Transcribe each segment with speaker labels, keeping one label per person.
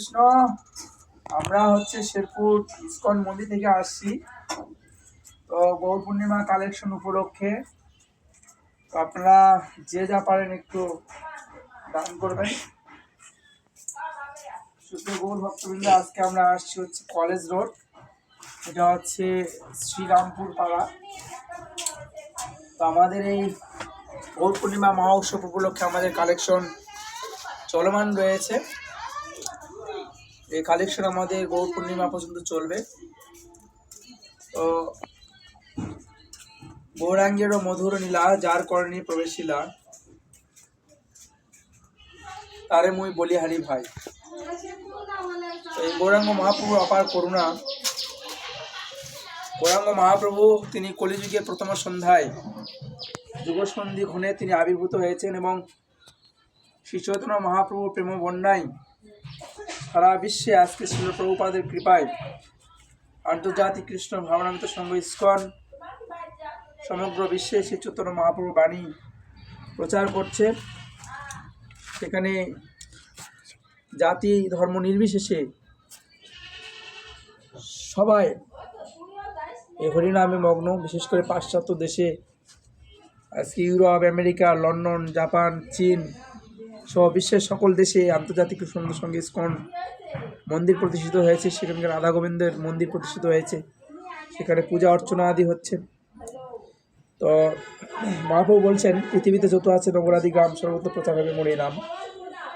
Speaker 1: কৃষ্ণ আমরা হচ্ছে শেরপুর ইস্কন মন্দির থেকে আসছি তো গৌর পূর্ণিমা কালেকশন উপলক্ষে তো আপনারা যে যা পারেন একটু দান করবেন সুস্থ গৌর ভক্তবৃন্দ আজকে আমরা আসছি হচ্ছে কলেজ রোড এটা হচ্ছে শ্রীরামপুর পাড়া তো আমাদের এই গৌর পূর্ণিমা মহোৎসব উপলক্ষে আমাদের কালেকশন চলমান রয়েছে এই কালেকশন আমাদের গৌর পূর্ণিমা পর্যন্ত চলবে তো গৌরাঙ্গের মধুর নীলা যার করণী প্রবেশিলা তারে মুই বলিহারি ভাই এই গৌরাঙ্গ মহাপ্রভুর অপার করুণা গৌরাঙ্গ মহাপ্রভু তিনি কলিযুগের প্রথম সন্ধ্যায় যুগসন্ধি ঘনে তিনি আবির্ভূত হয়েছেন এবং শ্রী চৈতন্য মহাপ্রভুর প্রেম বন্যায় সারা বিশ্বে আজকে শিল প্রভুপাদের কৃপায় আন্তর্জাতিক কৃষ্ণ ভাবনামিত সঙ্গ ইস্কন সমগ্র বিশ্বে শ্রী চৈতন্য মহাপ্রভু বাণী প্রচার করছে সেখানে জাতি ধর্ম নির্বিশেষে সবাই এই হরিনামে মগ্ন বিশেষ করে পাশ্চাত্য দেশে আজকে ইউরোপ আমেরিকা লন্ডন জাপান চীন সহ বিশ্বের সকল দেশে আন্তর্জাতিক সন্ধ্যার সঙ্গে ইস্কন মন্দির প্রতিষ্ঠিত হয়েছে সেখানকার রাধা গোবিন্দের মন্দির প্রতিষ্ঠিত হয়েছে সেখানে পূজা অর্চনা আদি হচ্ছে তো মহাপ্রভু বলছেন পৃথিবীতে যত আছে নগরাদি গ্রাম সর্বত্র প্রচার হবে মনে নাম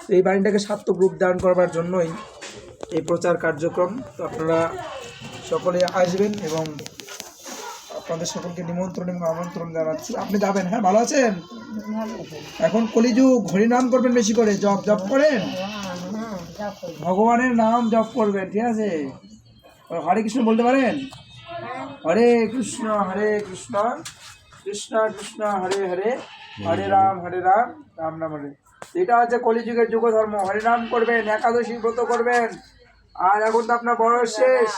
Speaker 1: তো এই বাণীটাকে সার্থক রূপ দান করবার জন্যই এই প্রচার কার্যক্রম তো আপনারা সকলে আসবেন এবং আপনাদের সকলকে নিমন্ত্রণ এবং আমন্ত্রণ জানাচ্ছি আপনি যাবেন হ্যাঁ ভালো আছেন এখন কলিযুগ হরি নাম করবেন বেশি করে জপ জপ করেন হ্যাঁ, হ্যাঁ, ভগবানের নাম জপ করবেন ঠিক আছে হরে কৃষ্ণ বলতে পারেন হরে কৃষ্ণ হরে কৃষ্ণ কৃষ্ণ কৃষ্ণ হরে হরে হরে রাম হরে রাম রাম নাম হরে এটা হচ্ছে কলিযুগের যুগ ধর্ম হরে নাম করবেন একাদশী ব্রত করবেন আর এখন তো আপনার বয়স শেষ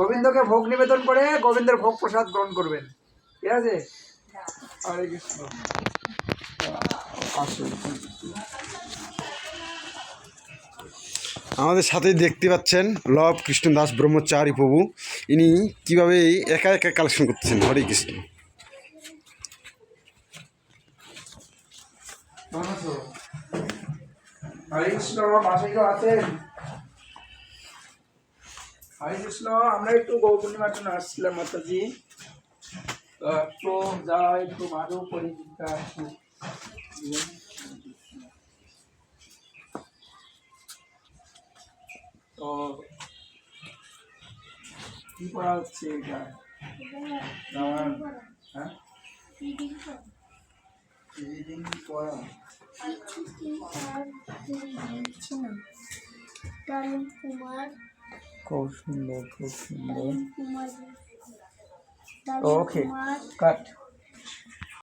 Speaker 1: গোবিন্দকে ভোগ নিবেদন করে গোবিন্দের ভোগ প্রসাদ গ্রহণ করবেন ঠিক আছে হরে কৃষ্ণ আমাদের সাথে দেখতে পাচ্ছেন লব কৃষ্ণদাস ব্রহ্মচারী প্রভু ইনি কীভাবে একা একা কালেকশন করতেছেন হরে কৃষ্ণ হরে কৃষ্ণ আছেন হরে কৃষ্ণ আমরা একটু গৌ পূর্ণিমার জন্য আসছিলাম মাতাজি একটু যা একটু ভালো করে দিতে তো কি করা হচ্ছে এটা হ্যাঁ কুমার খুব সুন্দর খুব সুন্দর ওকে কাট